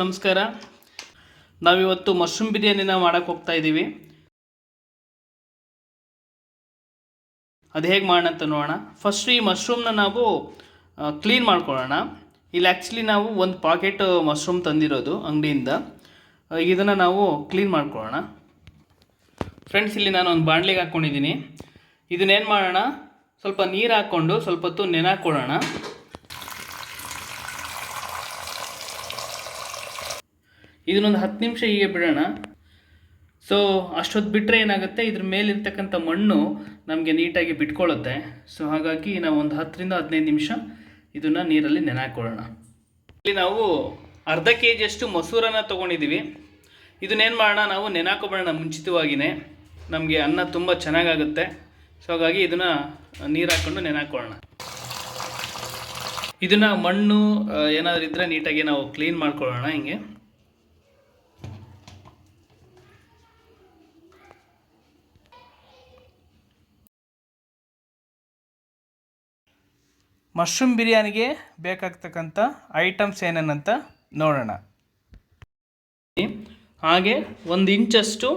ನಮಸ್ಕಾರ. ನಾವಿವತ್ತು ಮಶ್ರೂಮ್ ಬಿರಿಯಾನಿನ ಮಾಡಕ್ಕೆ ಹೋಗ್ತಾ ಇದ್ದೀವಿ ಅದು ಹೇಗೆ ಮಾಡೋಣ ಅಂತ ನೋಡೋಣ. ಫಸ್ಟ್ ಈ ಮಶ್ರೂಮ್ನ ನಾವು ಕ್ಲೀನ್ ಮಾಡ್ಕೊಳ್ಳೋಣ. ಇಲ್ಲಿ ಆ್ಯಕ್ಚುಲಿ ನಾವು ಒಂದು ಪಾಕೆಟ್ ಮಶ್ರೂಮ್ ತಂದಿರೋದು ಅಂಗಡಿಯಿಂದ. ಇದನ್ನು ನಾವು ಕ್ಲೀನ್ ಮಾಡ್ಕೊಳ್ಳೋಣ. ಫ್ರೆಂಡ್ಸ್ ಇಲ್ಲಿ ನಾನು ಒಂದು ಬಾಣಲಿಗೆ ಹಾಕ್ಕೊಂಡಿದ್ದೀನಿ ಇದನ್ನೇನು ಮಾಡೋಣ? ಸ್ವಲ್ಪ ನೀರು ಹಾಕ್ಕೊಂಡು ಸ್ವಲ್ಪ ಹೊತ್ತು ನೆನಾಕೊಳ್ಳೋಣ ಇದನ್ನೊಂದು ಹತ್ತು ನಿಮಿಷ ಹೀಗೆ ಬಿಡೋಣ. ಸೊ ಅಷ್ಟೊತ್ತು ಬಿಟ್ಟರೆ ಏನಾಗುತ್ತೆ? ಇದ್ರ ಮೇಲಿರ್ತಕ್ಕಂಥ ಮಣ್ಣು ನಮಗೆ ನೀಟಾಗಿ ಬಿಟ್ಕೊಳ್ಳುತ್ತೆ. ಸೊ ಹಾಗಾಗಿ ನಾವು ಒಂದು ಹತ್ತರಿಂದ ಹದಿನೈದು ನಿಮಿಷ ಇದನ್ನು ನೀರಲ್ಲಿ ನೆನಾಕೊಳ್ಳೋಣ. ಇಲ್ಲಿ ನಾವು ಅರ್ಧ ಕೆ ಜಿಯಷ್ಟು ಮೊಸರನ್ನು ತೊಗೊಂಡಿದ್ದೀವಿ. ಇದನ್ನೇನು ಮಾಡೋಣ? ನಾವು ನೆನಾಕೊಬಿಡೋಣ ಮುಂಚಿತವಾಗಿಯೇ ನಮಗೆ ಅನ್ನ ತುಂಬ ಚೆನ್ನಾಗಾಗುತ್ತೆ. ಸೊ ಹಾಗಾಗಿ ಇದನ್ನು ನೀರು ಹಾಕ್ಕೊಂಡು ನೆನಾಕೊಳ್ಳೋಣ. ಇದನ್ನು ಮಣ್ಣು ಏನಾದರೂ ಇದ್ದರೆ ನೀಟಾಗಿ ನಾವು ಕ್ಲೀನ್ ಮಾಡ್ಕೊಳ್ಳೋಣ ಹಿಂಗೆ. ಮಶ್ರೂಮ್ ಬಿರಿಯಾನಿಗೆ ಬೇಕಾಗ್ತಕ್ಕಂಥ ಐಟಮ್ಸ್ ಏನೇನಂತ ನೋಡೋಣ. ಹಾಗೆ ಒಂದು ಇಂಚಷ್ಟು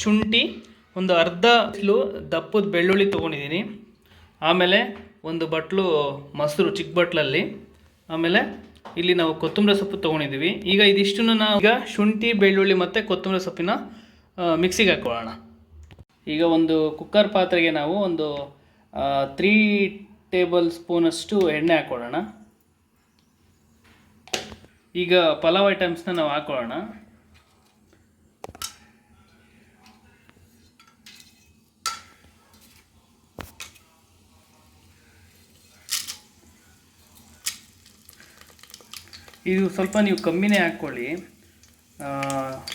ಶುಂಠಿ, ಒಂದು ಅರ್ಧ ಕಿಲೋ ದಪ್ಪದ ಬೆಳ್ಳುಳ್ಳಿ ತೊಗೊಂಡಿದ್ದೀನಿ. ಆಮೇಲೆ ಒಂದು ಬಟ್ಲು ಮೊಸರು ಚಿಕ್ಕ ಬಟ್ಲಲ್ಲಿ. ಆಮೇಲೆ ಇಲ್ಲಿ ನಾವು ಕೊತ್ತಂಬರಿ ಸೊಪ್ಪು ತೊಗೊಂಡಿದ್ದೀವಿ. ಈಗ ಇದಿಷ್ಟನ್ನು ನಾವು ಈಗ ಶುಂಠಿ, ಬೆಳ್ಳುಳ್ಳಿ ಮತ್ತು ಕೊತ್ತಂಬರಿ ಸೊಪ್ಪಿನ ಮಿಕ್ಸಿಗೆ ಹಾಕೊಳ್ಳೋಣ. ಈಗ ಒಂದು ಕುಕ್ಕರ್ ಪಾತ್ರೆಗೆ ನಾವು ಒಂದು ತ್ರೀ ಟೇಬಲ್ ಸ್ಪೂನಷ್ಟು ಎಣ್ಣೆ ಹಾಕ್ಕೊಳ್ಳೋಣ ಈಗ ಪಲಾವ್ ಐಟಮ್ಸ್ನ ನಾವು ಹಾಕೊಳ್ಳೋಣ. ಇದು ಸ್ವಲ್ಪ ನೀವು ಕಮ್ಮಿನೇ ಹಾಕ್ಕೊಳ್ಳಿ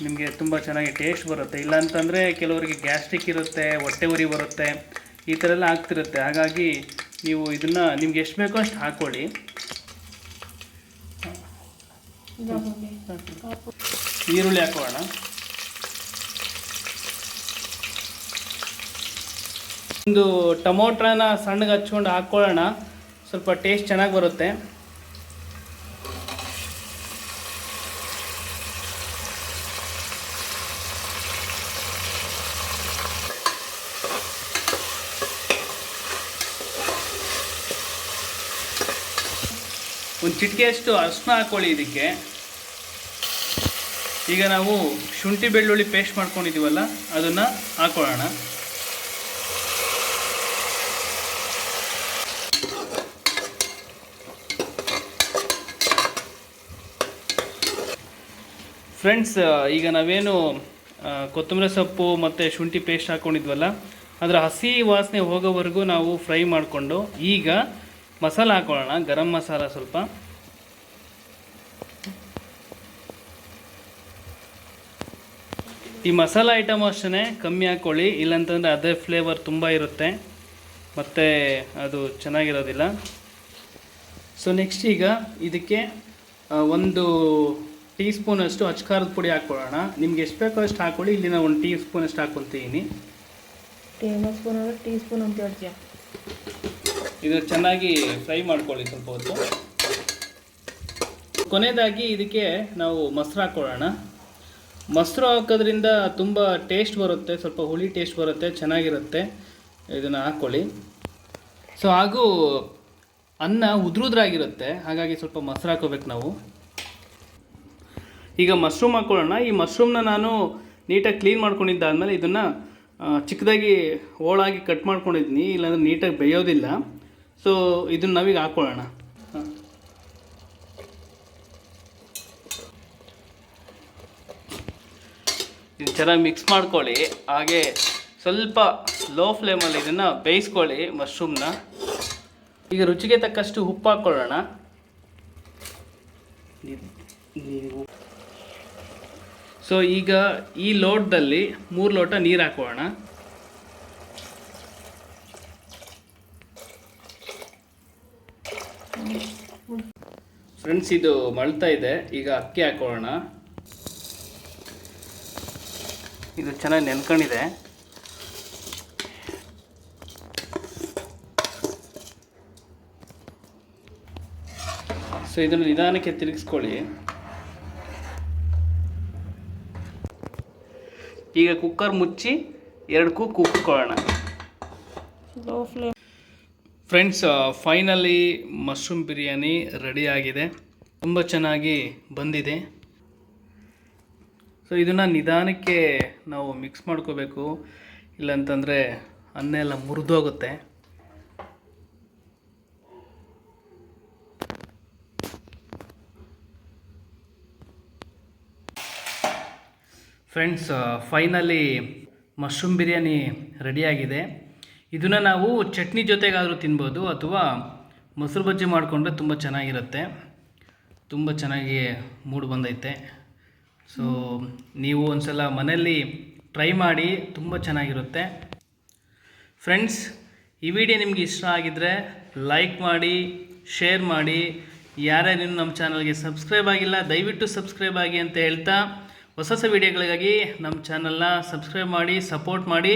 ನಿಮಗೆ ತುಂಬ ಚೆನ್ನಾಗಿ ಟೇಸ್ಟ್ ಬರುತ್ತೆ. ಇಲ್ಲಾಂತಂದರೆ ಕೆಲವರಿಗೆ ಗ್ಯಾಸ್ಟ್ರಿಕ್ ಇರುತ್ತೆ, ಹೊಟ್ಟೆ ಉರಿ ಬರುತ್ತೆ, ಈ ಥರ ಎಲ್ಲ ಆಗ್ತಿರುತ್ತೆ. ಹಾಗಾಗಿ ನೀವು ಇದನ್ನು ನಿಮ್ಗೆ ಎಷ್ಟು ಬೇಕೋ ಅಷ್ಟು ಹಾಕ್ಕೊಳ್ಳಿ ಈರುಳ್ಳಿ ಹಾಕೋಣ. ಒಂದು ಟೊಮೊಟೊನ ಸಣ್ಣಗೆ ಹಚ್ಕೊಂಡು ಹಾಕ್ಕೊಳ್ಳೋಣ ಸ್ವಲ್ಪ ಟೇಸ್ಟ್ ಚೆನ್ನಾಗಿ ಬರುತ್ತೆ. ಒಂದು ಚಿಟಿಕೆಯಷ್ಟು ಅರಿಶಿನ ಹಾಕ್ಕೊಳ್ಳಿ ಇದಕ್ಕೆ. ಈಗ ನಾವು ಶುಂಠಿ ಬೆಳ್ಳುಳ್ಳಿ ಪೇಸ್ಟ್ ಮಾಡ್ಕೊಂಡಿದ್ದೀವಲ್ಲ, ಅದನ್ನು ಹಾಕೊಳ್ಳೋಣ. ಫ್ರೆಂಡ್ಸ್ ಈಗ ನಾವೇನು ಕೊತ್ತಂಬರಿ ಸೊಪ್ಪು ಮತ್ತು ಶುಂಠಿ ಪೇಸ್ಟ್ ಹಾಕ್ಕೊಂಡಿದ್ವಲ್ಲ ಅದರ ಹಸಿ ವಾಸನೆ ಹೋಗೋವರೆಗೂ ನಾವು ಫ್ರೈ ಮಾಡಿಕೊಂಡು, ಈಗ ಮಸಾಲ ಹಾಕೊಳ್ಳೋಣ, ಗರಂ ಮಸಾಲ ಸ್ವಲ್ಪ. ಈ ಮಸಾಲ ಐಟಮ್ ಅಷ್ಟೇ ಕಮ್ಮಿ ಹಾಕ್ಕೊಳ್ಳಿ ಇಲ್ಲಾಂತಂದರೆ ಅದೇ ಫ್ಲೇವರ್ ತುಂಬ ಇರುತ್ತೆ. ಮತ್ತು ಅದು ಚೆನ್ನಾಗಿರೋದಿಲ್ಲ. ಸೊ ನೆಕ್ಸ್ಟ್ ಈಗ ಇದಕ್ಕೆ ಒಂದು ಟೀ ಸ್ಪೂನಷ್ಟು ಅಚ್ಕಾರದ ಪುಡಿ ಹಾಕ್ಕೊಳ್ಳೋಣ ನಿಮ್ಗೆ ಎಷ್ಟು ಬೇಕೋ ಅಷ್ಟು ಹಾಕ್ಕೊಳ್ಳಿ ಇಲ್ಲಿ ನಾನು ಒಂದು ಟೀ ಸ್ಪೂನಷ್ಟು ಹಾಕ್ಕೊತೀನಿ ಟೇಬಲ್ ಸ್ಪೂನ್ ಟೀ ಸ್ಪೂನ್ ಅಂತ ಹೇಳ್ತೀಯ? ಇದು ಚೆನ್ನಾಗಿ ಫ್ರೈ ಮಾಡ್ಕೊಳ್ಳಿ ಸ್ವಲ್ಪ ಹೊತ್ತು. ಕೊನೆಯದಾಗಿ ಇದಕ್ಕೆ ನಾವು ಮೊಸರು ಹಾಕ್ಕೊಳ್ಳೋಣ. ಮೊಸರು ಹಾಕೋದ್ರಿಂದ ತುಂಬ ಟೇಸ್ಟ್ ಬರುತ್ತೆ, ಸ್ವಲ್ಪ ಹುಳಿ ಟೇಸ್ಟ್ ಬರುತ್ತೆ, ಚೆನ್ನಾಗಿರುತ್ತೆ. ಇದನ್ನು ಹಾಕ್ಕೊಳ್ಳಿ. ಸೊ ಹಾಗೂ ಅನ್ನ ಉದ್ರುದ್ರಾಗಿರುತ್ತೆ, ಹಾಗಾಗಿ ಸ್ವಲ್ಪ ಮೊಸರು ಹಾಕೋಬೇಕು ನಾವು. ಈಗ ಮಶ್ರೂಮ್ ಹಾಕ್ಕೊಳ್ಳೋಣ. ಈ ಮಶ್ರೂಮ್ನ ನಾನು ನೀಟಾಗಿ ಕ್ಲೀನ್ ಮಾಡ್ಕೊಂಡಿದ್ದಾದಮೇಲೆ ಇದನ್ನು ಚಿಕ್ಕದಾಗಿ ಹೋಳಾಗಿ ಕಟ್ ಮಾಡ್ಕೊಂಡಿದ್ದೀನಿ. ಇಲ್ಲಾಂದರೆ ನೀಟಾಗಿ ಬೇಯೋದಿಲ್ಲ. ಸೊ ಇದನ್ನು ನಾವೀಗ ಹಾಕ್ಕೊಳ್ಳೋಣ. ಇದು ಚೆನ್ನಾಗಿ ಮಿಕ್ಸ್ ಮಾಡ್ಕೊಳ್ಳಿ. ಹಾಗೆ ಸ್ವಲ್ಪ ಲೋ ಫ್ಲೇಮಲ್ಲಿ ಇದನ್ನು ಬೇಯಿಸ್ಕೊಳ್ಳಿ ಮಶ್ರೂಮ್ನ ಈಗ ರುಚಿಗೆ ತಕ್ಕಷ್ಟು ಉಪ್ಪು ಹಾಕ್ಕೊಳ್ಳೋಣ ಸೊ ಈಗ ಈ ಲೋಟದಲ್ಲಿ ಮೂರು ಲೋಟ ನೀರು ಹಾಕೋಣ. ಫ್ರೆಂಡ್ಸ್ ಇದು ಮಳ್ತಾ ಇದೆ. ಈಗ ಅಕ್ಕಿ ಹಾಕೊಳ್ಳೋಣ ಇದು ಚೆನ್ನಾಗಿ ನೆನ್ಕೊಂಡಿದೆ. ಸೊ ಇದನ್ನು ನಿಧಾನಕ್ಕೆ ತಿರುಗಿಸ್ಕೊಳ್ಳಿ. ಈಗ ಕುಕ್ಕರ್ ಮುಚ್ಚಿ ಎರಡು ಕೂಕ್ ಕುಕ್ಕೊಳ್ಳೋಣ friends finally mushroom biryani ready ಆಗಿದೆ. ತುಂಬ ಚೆನ್ನಾಗಿ ಬಂದಿದೆ. ಸೊ ಇದನ್ನು ನಿಧಾನಕ್ಕೆ ನಾವು ಮಿಕ್ಸ್ ಮಾಡ್ಕೋಬೇಕು. ಇಲ್ಲಂತಂದರೆ ಅನ್ನ ಎಲ್ಲ ಮುರಿದೋಗುತ್ತೆ. ಫ್ರೆಂಡ್ಸ್ ಫೈನಲಿ ಮಶ್ರೂಮ್ ಬಿರಿಯಾನಿ ರೆಡಿಯಾಗಿದೆ ಇದನ್ನು ನಾವು ಚಟ್ನಿ ಜೊತೆಗಾದರೂ ತಿನ್ಬೋದು ಅಥವಾ ಮೊಸರು ಬಜ್ಜಿ ಮಾಡಿಕೊಂಡ್ರೆ ತುಂಬ ಚೆನ್ನಾಗಿರುತ್ತೆ. ತುಂಬ ಚೆನ್ನಾಗಿ ಮೂಡ್ ಬಂದೈತೆ. ಸೊ ನೀವು ಒಂದ್ಸಲ ಮನೆಯಲ್ಲಿ ಟ್ರೈ ಮಾಡಿ ತುಂಬ ಚೆನ್ನಾಗಿರುತ್ತೆ. ಫ್ರೆಂಡ್ಸ್ ಈ ವಿಡಿಯೋ ನಿಮಗೆ ಇಷ್ಟ ಆಗಿದ್ದರೆ ಲೈಕ್ ಮಾಡಿ ಶೇರ್ ಮಾಡಿ. ಯಾರ್ಯಾರು ನಮ್ಮ ಚಾನಲ್ಗೆ ಸಬ್ಸ್ಕ್ರೈಬ್ ಆಗಿಲ್ಲ, ದಯವಿಟ್ಟು ಸಬ್ಸ್ಕ್ರೈಬ್ ಆಗಿ ಅಂತ ಹೇಳ್ತಾ ಹೊಸ ಹೊಸ ವಿಡಿಯೋಗಳಿಗಾಗಿ ನಮ್ಮ ಚಾನಲ್ನ ಸಬ್ಸ್ಕ್ರೈಬ್ ಮಾಡಿ ಸಪೋರ್ಟ್ ಮಾಡಿ.